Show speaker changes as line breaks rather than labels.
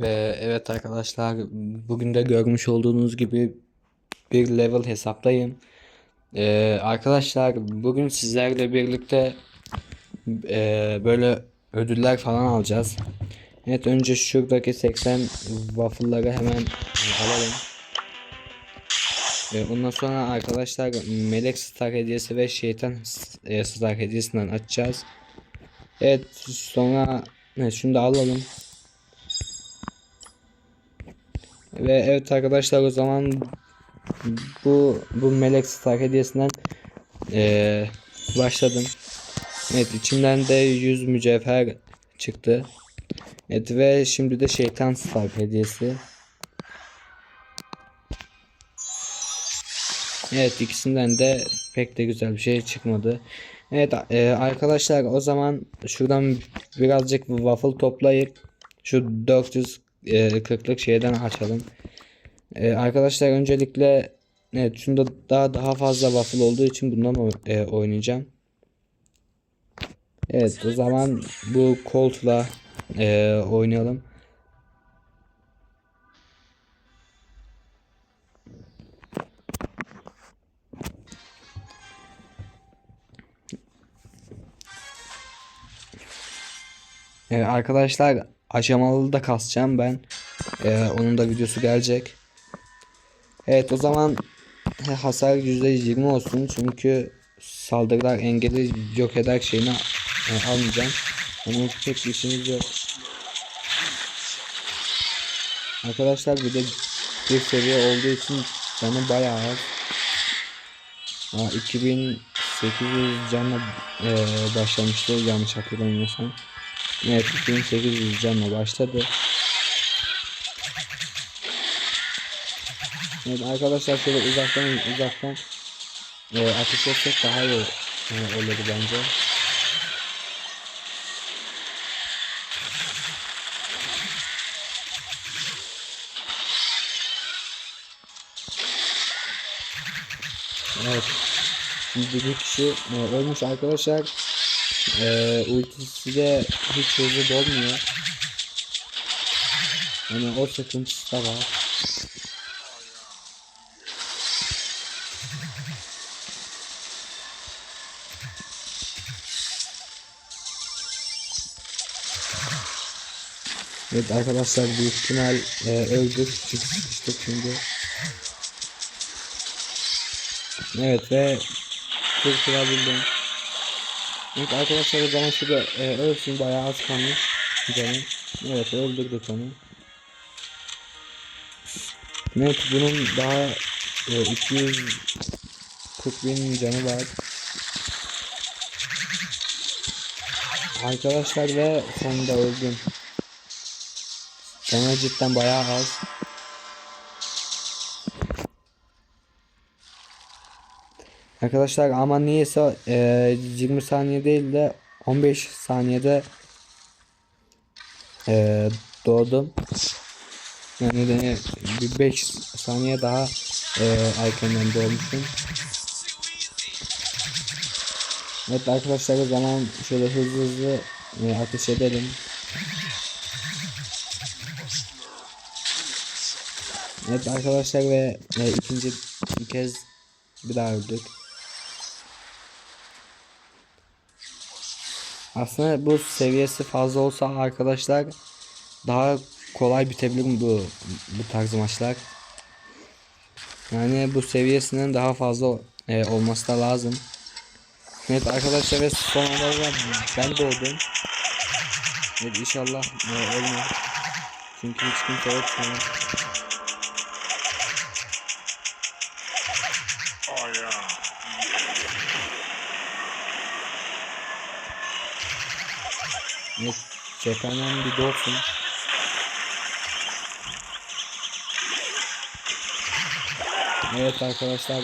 Ve evet arkadaşlar bugün de görmüş olduğunuz gibi bir level hesaptayım. Ee, arkadaşlar bugün sizlerle birlikte e, böyle ödüller falan alacağız. Evet önce şuradaki 80 waffle'ları hemen alalım. E, ondan sonra arkadaşlar melek star hediyesi ve şeytan e, star hediyesinden açacağız. Evet sonra evet, şunu da alalım. Ve evet arkadaşlar o zaman bu bu melek star hediyesinden eee, başladım. Evet içimden de 100 mücevher çıktı. Evet ve şimdi de şeytan star hediyesi. Evet ikisinden de pek de güzel bir şey çıkmadı. Evet e, arkadaşlar o zaman şuradan birazcık waffle toplayıp şu 440'lık şeyden açalım. E, arkadaşlar öncelikle evet şunda daha daha fazla waffle olduğu için bundan e, oynayacağım. Evet o zaman bu Colt'la e, oynayalım. Evet, arkadaşlar aşamalı da kasacağım ben. Ee, onun da videosu gelecek. Evet o zaman hasar %20 olsun çünkü saldırılar engeli yok eder şeyini e, almayacağım. Onun pek işimiz yok. Arkadaşlar bir de bir seviye olduğu için canı bayağı az. Aa, 2800 canla e, başlamıştı yanlış hatırlamıyorsam. Evet 2800 canla başladı. Evet arkadaşlar şöyle uzaktan uzaktan e, ateş etsek daha iyi e, olurdu bence. Evet. Şimdi bir kişi e, ölmüş arkadaşlar. E, ultisi de hiç hızlı dolmuyor. Yani o sıkıntısı da var. Evet arkadaşlar büyük ihtimal e, öldük çünkü sıkıştık şimdi. Evet ve kurtulabildim. Evet arkadaşlar zaman şurada e, ölsün bayağı az kalmış canım. Evet öldürdük onu. Evet bunun daha e, 240 bin canı var. Arkadaşlar ve sonunda öldüm. Canı cidden bayağı az. Arkadaşlar ama niyeyse e, 20 saniye değil de 15 saniyede e, doğdum. Yani de bir 5 saniye daha e, erkenden doğmuşum. Evet arkadaşlar o zaman şöyle hızlı hızlı e, ateş edelim. Evet arkadaşlar ve e, ikinci kez bir daha öldük. Aslında bu seviyesi fazla olsa arkadaşlar daha kolay bitebilir bu bu tarz maçlar. Yani bu seviyesinin daha fazla e, olması da lazım. Evet arkadaşlar ve son olarak ben doğdum. Evet inşallah e, olmaz. Çünkü hiç kimse yok şu an. Evet, cepheden bir doğsun. Evet arkadaşlar